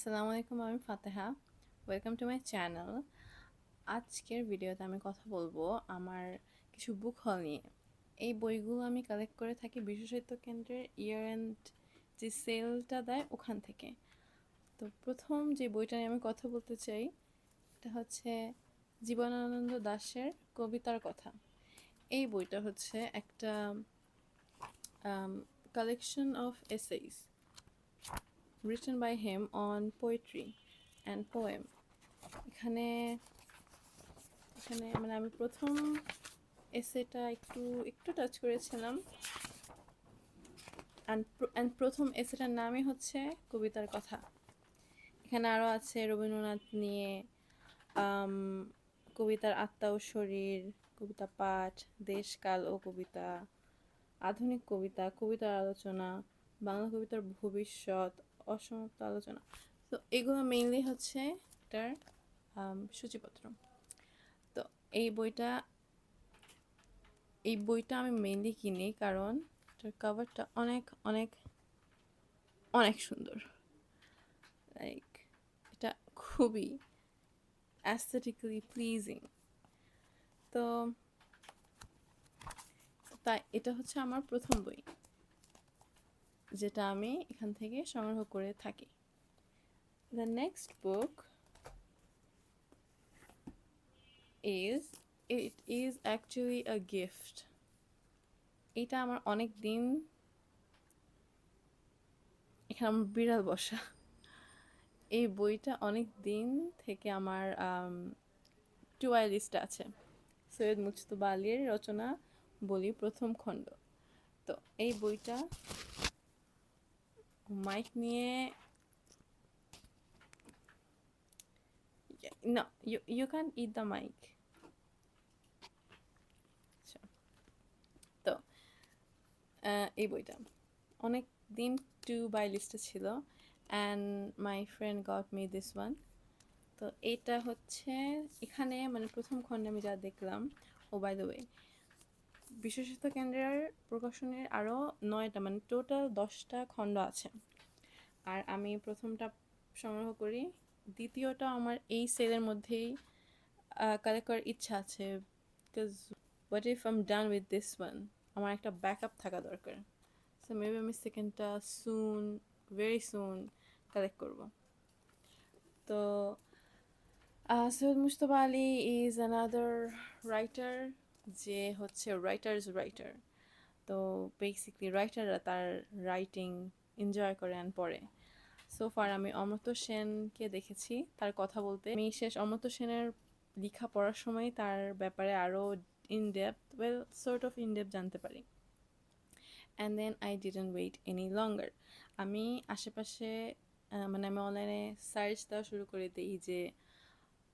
আসসালামু আলাইকুম আমি Fateha. Welcome to my channel আজকের ভিডিওতে আমি কথা বলব আমার কিছু বুক হল নিয়ে। এই বইগুলো আমি কালেক্ট করে থাকি সাহিত্য কেন্দ্রের ইয়ার অ্যান্ড যে সেলটা দেয় ওখান থেকে। তো প্রথম যে বইটা নিয়ে আমি কথা বলতে চাই, এটা হচ্ছে জীবনানন্দ দাশের কবিতার কথা। এই বইটা হচ্ছে একটা collection of essays written by him on poetry and poem এখানে এখানে মানে আমি প্রথম এসেটা একটু একটু টাচ করেছিলাম। অ্যান্ড প্রথম এসেটার নামই হচ্ছে কবিতার কথা। এখানে আরও আছে রবীন্দ্রনাথ নিয়ে কবিতার আত্মা ও শরীর, কবিতা পাঠ, দেশকাল ও কবিতা, আধুনিক কবিতা, কবিতার আলোচনা, বাংলা কবিতার ভবিষ্যৎ অসমাপ্ত আলোচনা। তো এগুলো মেইনলি হচ্ছে এটার সূচিপত্র। তো এই বইটা এই বইটা আমি মেইনলি কিনি কারণ এটার কভারটা অনেক অনেক অনেক সুন্দর। লাইক এটা খুবই অ্যাস্থেটিক্যালি প্লিজিং তো, তাই এটা হচ্ছে আমার প্রথম বই। যেটা আমি এখান থেকে সংগ্রহ করে থাকি। The next book is it is actually a gift এটা আমার অনেক দিন এখানে আমার বিড়াল বসা। এই বইটা অনেক দিন থেকে আমার টুয়াই লিস্টে আছে। সৈয়দ মুজতবা আলীর রচনা বলি প্রথম খণ্ড। তো এই বইটা মাইক নিয়ে না you can it the mike তো এই বইটা। অনেক দিন টু বাই লিস্টে ছিল and my friend got me this one তো, এটা হচ্ছে, এখানে মানে প্রথম খণ্ডে আমি যা দেখলাম ও বাই দ্য ওয়ে বিশেষত কেন্দ্রের প্রকাশনের আরও নয়টা মানে টোটাল দশটা খণ্ড আছে। আর আমি প্রথমটা সংগ্রহ করি। দ্বিতীয়টা আমার এই সেলের মধ্যেই কালেক্ট করার ইচ্ছা আছে। Because what if I'm done with this one আমার একটা ব্যাকআপ থাকা দরকার। সো মেবি আমি সেকেন্ডটা সুন ভেরি সুন কালেক্ট করব। তো Syed Mustafa Ali is another writer যে হচ্ছে রাইটার্স রাইটার তো বেসিকলি রাইটাররা তার রাইটিং এনজয় করে অ্যান্ড পড়ে। সো ফার আমি অমর্ত্য সেনকে দেখেছি তার কথা বলতে। আমি শেষ অমর্ত্য সেনের লেখা পড়ার সময় তার ব্যাপারে আরও in depth well sort of in depth জানতে পারি। And then I didn't wait any longer আমি আশেপাশে মানে আমি অনলাইনে সার্চ দেওয়া শুরু করে দিই যে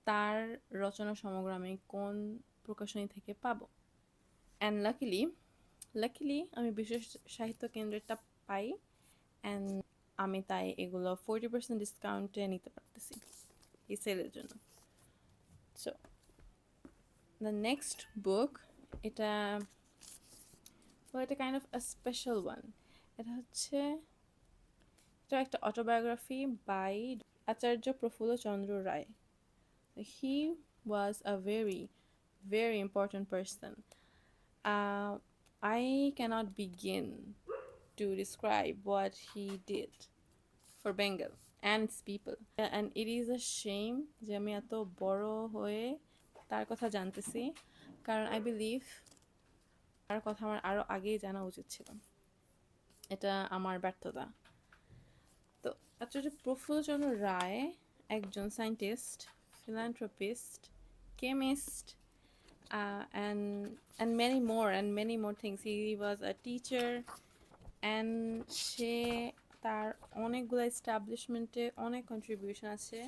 তার রচনা সমগ্র আমি কোন প্রকাশনী থেকে পাবো। অ্যান্ড লাকিলি লাকিলি আমি বিশেষ সাহিত্য কেন্দ্রেরটা পাই অ্যান্ড আমি তাই এগুলো ফোরটি পার্সেন্ট ডিসকাউন্টে নিতে পারতেছি এই সেলের জন্য। সো দ্য নেক্সট বুক এটা এটা kind of a special one এটা হচ্ছে, এটা একটা autobiography by Acharya Prafulla Chandra Ray. He was a very very important person uh, i cannot begin to describe what he did for bengal and its people and it is a shame যে আমি এত বড় হয়ে তার কথা জানতেছি কারণ I believe তার কথা আমার আরও আগেই জানা উচিত ছিল এটা আমার ব্যর্থতা তো আচার্য প্রফুল্লচন্দ্র রায় একজন scientist philanthropist, chemist, uh, and and many more and many more things. He was a teacher, and সে তার অনেকগুলো এস্টাবলিশমেন্টে অনেক কন্ট্রিবিউশন আছে।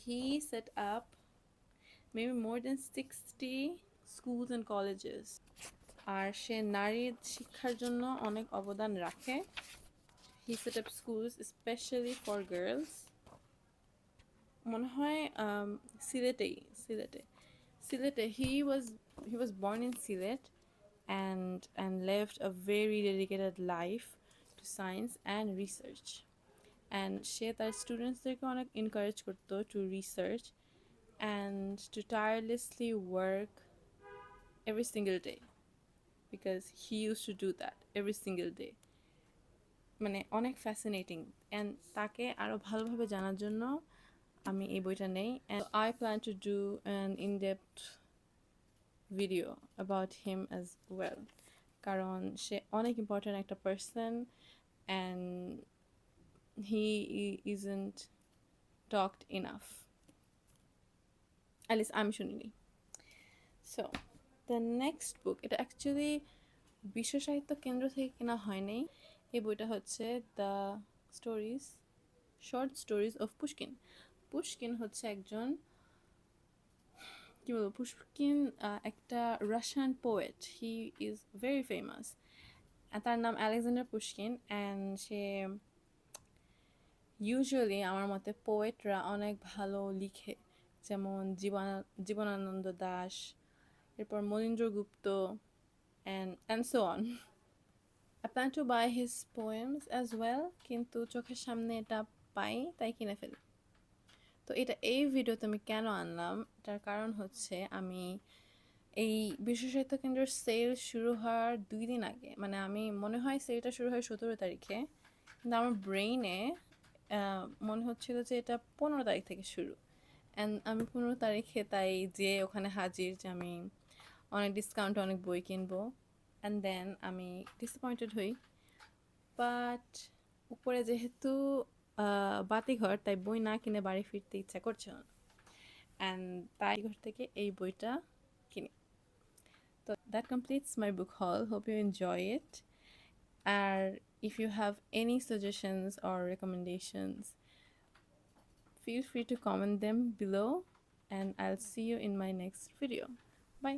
He set up maybe more then sixty schools and colleges আর সে নারীর শিক্ষার জন্য অনেক অবদান রাখে। He set up schools specially for girls মনে হয় um, সিলেটেই সিলেটে। সিলেটে he was he was born in Sylhet and and lived a very dedicated life to science and research. And সে তার স্টুডেন্টসদেরকে অনেক এনকারেজ করতো to research and to tirelessly work every single day because he used to do that every single day মানে অনেক fascinating and তাকে আরও ভালোভাবে জানার জন্য আমি এই বইটা নেই I plan to do an in depth video about him as well কারণ সে অনেক ইম্পর্ট্যান্ট একটা person and he isn't talked enough at least আমি শুনিনি। সো দ্য নেক্সট বুক এটা অ্যাকচুয়ালি বিশ্ব সাহিত্য কেন্দ্র থেকে কেনা হয়নি। এই বইটা হচ্ছে the stories short stories of Pushkin Pushkin হচ্ছে একজন, কী বলব পুষ্কিন একটা Russian poet he is very famous তার নাম আলেকজান্ডার পুষ্কিন অ্যান্ড সে ইউজুয়ালি আমার মতে পোয়েটরা অনেক ভালো লিখে। যেমন জীবন, জীবনানন্দ দাস, এরপর Manindra Gupta and and so on I plan to buy his poems as well, কিন্তু চোখের সামনে এটা পাই, তাই কিনে ফেলি। তো এটা এই ভিডিওতে আমি কেন আনলাম? এটার কারণ হচ্ছে আমি এই বিশ্ব সাহিত্য কেন্দ্রের সেল শুরু হওয়ার দুই দিন আগে মানে আমি মনে হয় সেলটা শুরু হয় সতেরো তারিখে, কিন্তু আমার ব্রেইনে মনে হচ্ছিল যে এটা পনেরো তারিখ থেকে শুরু। অ্যান্ড আমি পনেরো তারিখে তাই যে ওখানে হাজির যে আমি অনেক ডিসকাউন্ট অনেক বই কিনবো। অ্যান্ড দেন আমি ডিসঅ্যাপয়েন্টেড হই। বাট উপরে যেহেতু বাতিঘর, তাই বই না কিনে বাড়ি ফিরতে ইচ্ছা করছিল না। তাই ঘর থেকে এই বইটা কিনি। তো that completes my book haul hope you enjoy it R if you have any suggestions or recommendations feel free to comment them below and I'll see you in my next video bye